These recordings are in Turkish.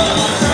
Oh,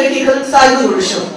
political figuration.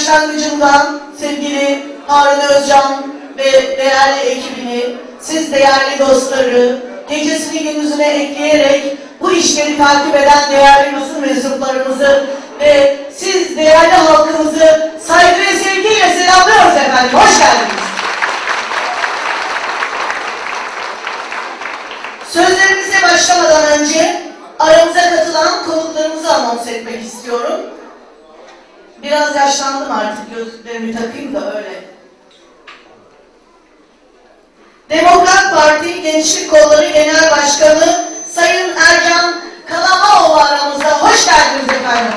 Başlangıcından sevgili Harun Özcan ve değerli ekibini, siz değerli dostları, gecesini gündüzüne ekleyerek bu işleri takip eden değerli basın mensuplarımızı ve siz değerli halkımızı saygı ve sevgiyle selamlıyoruz efendim. Hoş geldiniz. Sözlerimize başlamadan önce aramıza katılan konuklarımızı anons etmek istiyorum. Biraz yaşlandım artık gözlüklerimi takayım da öyle. Demokrat Parti Gençlik Kolları Genel Başkanı Sayın Ercan Kalamaoğlu aramızda. Hoş geldiniz efendim.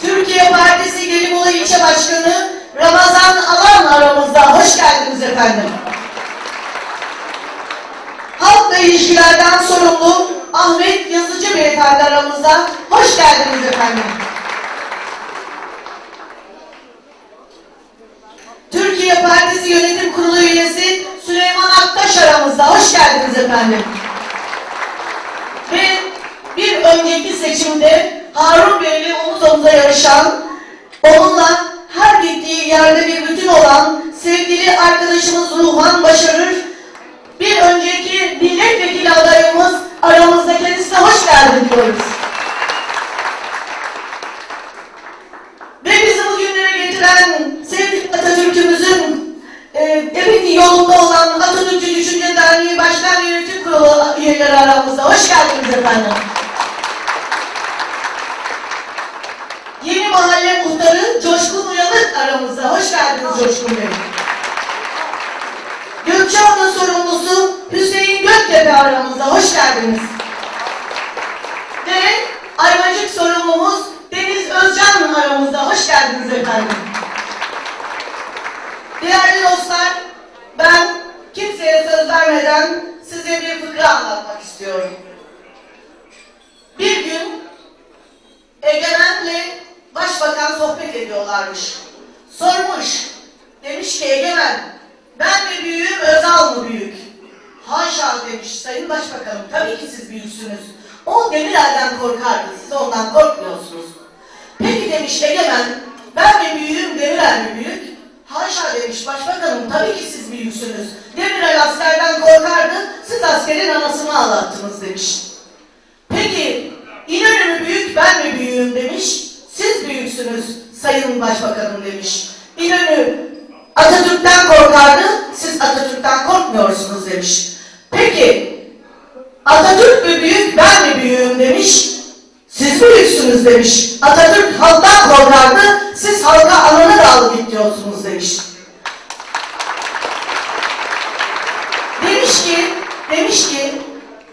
Türkiye Partisi Gelibolu İlçe Başkanı Ramazan Alan aramızda. Hoş geldiniz efendim. Halkla ilişkilerden sorumlu Ahmet Yazıcı Beyefendi aramızda. Hoş geldiniz efendim. Türkiye Partisi Yönetim Kurulu üyesi Süleyman Aktaş aramızda. Hoş geldiniz efendim. Ve bir önceki seçimde Harun Bey'le omuz omuza yarışan, onunla her gittiği yerde bir bütün olan sevgili arkadaşımız Ruhan Başarır, bir önceki milletvekili adayımız aramızda kendisine hoş geldin diyoruz. Ve bizi bugünlere getiren sevgili Atatürk'ümüzün e, ebedi yolunda olan Atatürkçü Düşünce Derneği Başkan Yönetim Kurulu üyeleri aramızda. Hoş geldiniz efendim. Yeni Mahalle Muhtarı Coşkun Uyanık aramızda. Hoş geldiniz Coşkun Bey. Gökçeada sorumlusu Hüseyin Göktepe aramızda. Hoş geldiniz. Ve Ayvacık sorumlumuz Deniz Özcan aramızda. Hoş geldiniz efendim. Değerli dostlar, ben kimseye söz vermeden size bir fıkra anlatmak istiyorum. Bir gün Egemen'le Başbakan sohbet ediyorlarmış. Sormuş, demiş ki Egemen, ben mi büyüğüm, Özal mı büyük? Haşa demiş Sayın Başbakanım, tabii ki siz büyüksünüz. O Demirel'den korkardı, siz ondan korkmuyorsunuz. Peki demiş Egemen, ben mi büyüğüm, Demirel mi büyük? Haşa demiş Başbakanım, tabii ki siz büyüksünüz. Demirel askerden korkardı, siz askerin anasını ağlattınız demiş. Peki, İnönü mü büyük, ben mi büyüğüm demiş. Siz büyüksünüz Sayın Başbakanım demiş. İnönü Atatürk'ten korkardı, siz Atatürk'ten korkmuyorsunuz demiş. Peki, Atatürk mü büyük, ben mi büyüğüm demiş. Siz büyüksünüz demiş. Atatürk halktan korkardı, siz halka ananı da alıp gidiyorsunuz demiş. Demiş ki, demiş ki,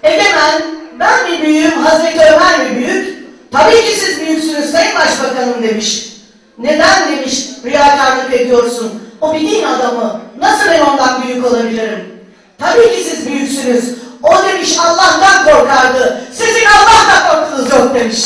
Egemen, ben mi büyüğüm, Hazreti Ömer mi büyük? Tabii ki siz büyüksünüz Sayın Başbakanım demiş. Neden demiş riyakarlık ediyorsun? O bir din adamı. Nasıl ben ondan büyük olabilirim? Tabii ki siz büyüksünüz. O demiş Allah'tan korkardı. Sizin Allah'tan korkunuz yok demiş.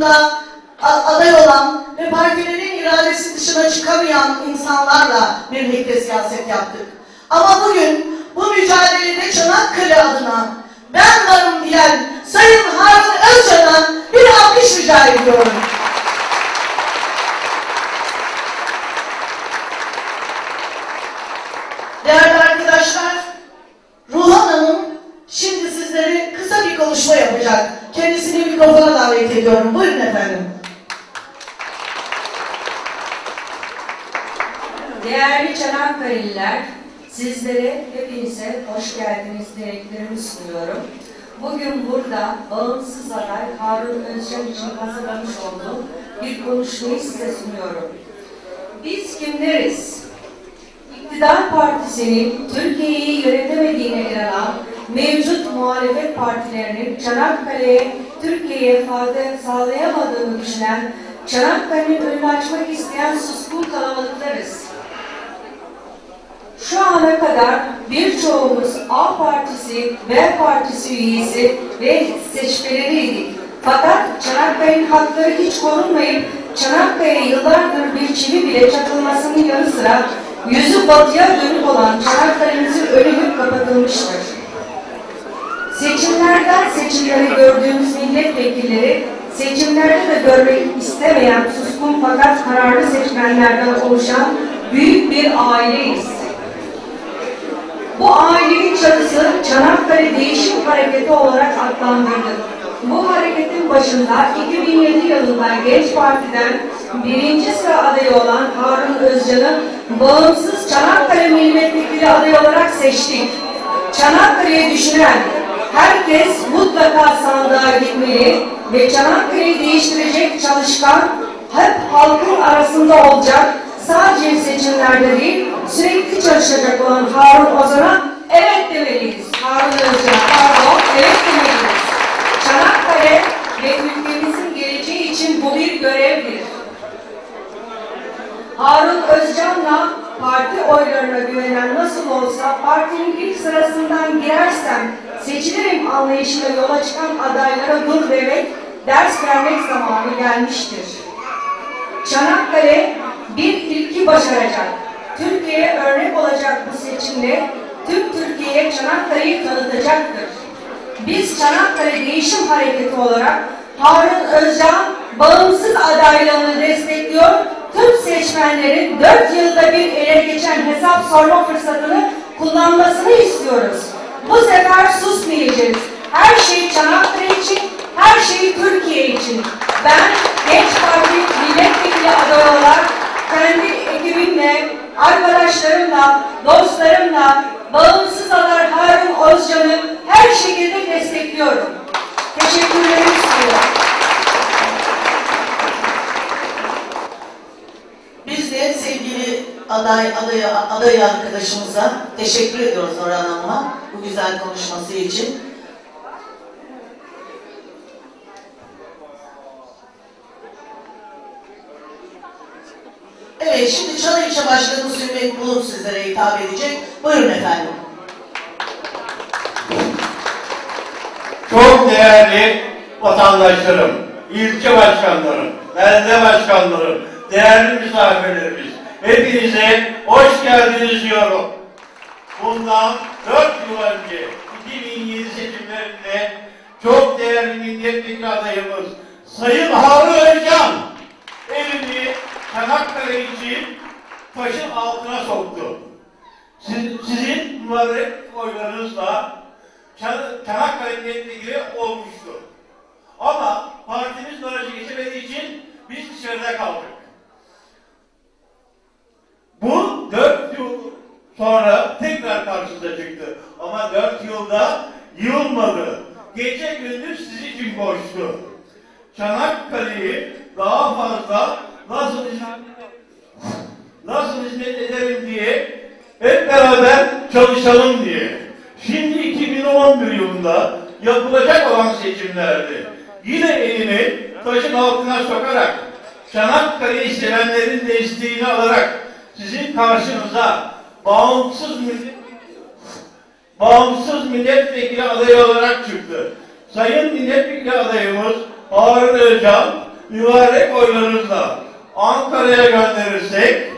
Doğrultusunda a- aday olan ve partilerin iradesi dışına çıkamayan insanlarla birlikte siyaset yaptık. Ama bugün bu mücadelede Çanakkale adına ben varım diyen Sayın Harun Özcan'a bir alkış rica ediyorum. Değerli arkadaşlar, Ruhan şimdi sizlere konuşma yapacak. Kendisini mikrofona davet ediyorum. Buyurun efendim. Değerli Çanakkale'liler, sizlere hepinize hoş geldiniz dileklerimi sunuyorum. Bugün burada bağımsız aday Harun Özcan için hazırlamış olduğum bir konuşmayı size sunuyorum. Biz kimleriz? İktidar Partisi'nin Türkiye'yi yönetemediğine inanan mevcut muhalefet partilerinin Çanakkale'ye, Türkiye'ye fayda sağlayamadığını düşünen Çanakkale'nin önünü açmak isteyen suskun kalabalıklarız. Şu ana kadar birçoğumuz A partisi, B partisi üyesi ve seçmeleriydik. Fakat Çanakkale'nin hakları hiç korunmayıp Çanakkale'ye yıllardır bir çivi bile çakılmasının yanı sıra yüzü batıya dönük olan Çanakkale'mizin Seçimlerden seçimlere gördüğümüz milletvekilleri, seçimlerde de görmek istemeyen suskun fakat kararlı seçmenlerden oluşan büyük bir aileyiz. Bu ailenin çatısı Çanakkale Değişim Hareketi olarak adlandırdık. Bu hareketin başında 2007 yılında Genç Parti'den birinci sıra adayı olan Harun Özcan'ı bağımsız Çanakkale milletvekili adayı olarak seçtik. Çanakkale'yi düşünen herkes mutlaka sandığa gitmeli ve Çanakkale'yi değiştirecek çalışkan hep halkın arasında olacak sadece seçimlerde değil sürekli çalışacak olan Harun Ozan'a evet demeliyiz. Harun Özcan'a pardon evet demeliyiz. Çanakkale ve ülkemizin geleceği için bu bir görevdir. Harun Özcan'la parti oylarına güvenen nasıl olsa partinin ilk sırasından girersem seçilirim anlayışıyla yola çıkan adaylara dur demek, ders vermek zamanı gelmiştir. Çanakkale bir ilki başaracak. Türkiye'ye örnek olacak bu seçimde tüm Türkiye'ye Çanakkale'yi tanıtacaktır. Biz Çanakkale Değişim Hareketi olarak Harun Özcan bağımsız adaylığını destekliyor, tüm seçmenlerin dört yılda bir ele geçen hesap sorma fırsatını kullanmasını istiyoruz. Bu sefer susmayacağız. Her şey Çanakkale için, her şey Türkiye için. Ben Genç Parti milletvekili adayı olarak kendi ekibimle, arkadaşlarımla, dostlarımla bağımsız aday Harun Özcan'ı her şekilde destekliyorum. Teşekkürlerimi sunuyorum. Biz de sevgili aday, aday, aday arkadaşımıza teşekkür ediyoruz Orhan Hanım'a bu güzel konuşması için. Evet, şimdi Çalı İlçe Başkanımız Ümmet Bulut sizlere hitap edecek. Buyurun efendim. Çok değerli vatandaşlarım, ilçe başkanlarım, belde başkanlarım, değerli misafirlerimiz, hepinize hoş geldiniz diyorum. Bundan 4 yıl önce 2007 seçimlerinde çok değerli milletvekili adayımız Sayın Harun Özcan elini Çanakkale için taşın altına soktu. Siz, sizin mübarek oylarınızla Çan- Çanakkale milletvekili olmuştu. Ama partimiz barajı geçemediği için biz dışarıda kaldık. Bu dört yıl sonra tekrar karşımıza çıktı. Ama dört yılda yılmadı. Gece gündüz sizi için koştu. Çanakkale'yi daha fazla nasıl nasıl hizmet ederim diye hep beraber çalışalım diye. Şimdi 2011 yılında yapılacak olan seçimlerde yine elini taşın altına sokarak Çanakkale'yi sevenlerin desteğini alarak sizin karşınıza bağımsız millet bağımsız milletvekili adayı olarak çıktı. Sayın milletvekili adayımız Harun Özcan mübarek oylarınızla Ankara'ya gönderirsek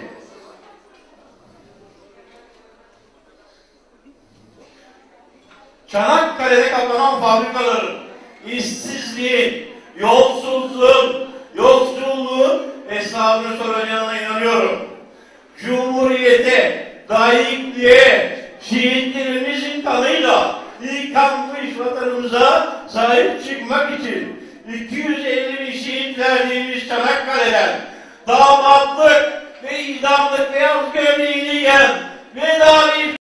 Çanakkale'de kapanan fabrikaların, işsizliğin, yolsuzluğun, yoksulluğun hesabını soracağına inanıyorum. Cumhuriyete, laikliğe, şehitlerimizin kanıyla yıkanmış vatanımıza sahip çıkmak için 250 bin şehit verdiğimiz Çanakkale'den damatlık ve idamlık beyaz gömleğini giyen ve dahi